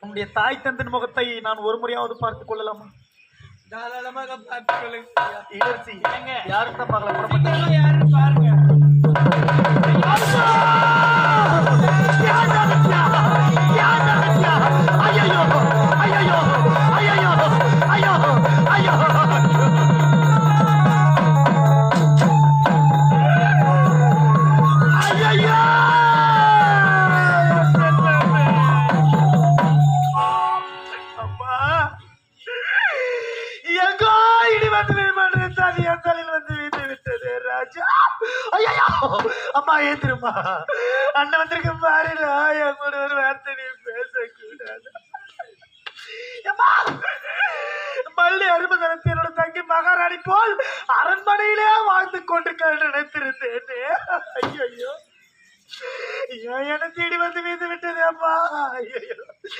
உன்னுடைய தாய் தந்தன் முகத்தை நான் ஒரு முறையாவது பார்த்துக் கொள்ளலாமா? தாராளமாக பார்த்துக் கொள்ளுங்க ஐயா. இளர்ச்சி. ஏங்க? யாரும் தான் பார்க்கல புறப்பட்டு சீக்கிரமா யாருன்னு பாருங்க. எங்கோ இடி வந்து விழுமான் அது என் தலையில் வந்து வீழ்ந்து விட்டது ராஜா. ஐயோ அம்மா ஏந்திருமா அண்ணன் வந்திருக்க பாருடா என் கூட ஒரு வார்த்தை நீ பேசக்கூடாது. மல்லி அருமதனத்தை என்னோட தங்கி மகாராணி போல் அரண்மனையிலே வாழ்ந்து கொண்டிருக்க நினைத்திருந்தேன். ஐயோ ஐயோ ஐயோ தேடி வந்து வீழ்ந்து விட்டது அம்மா? ஐயோ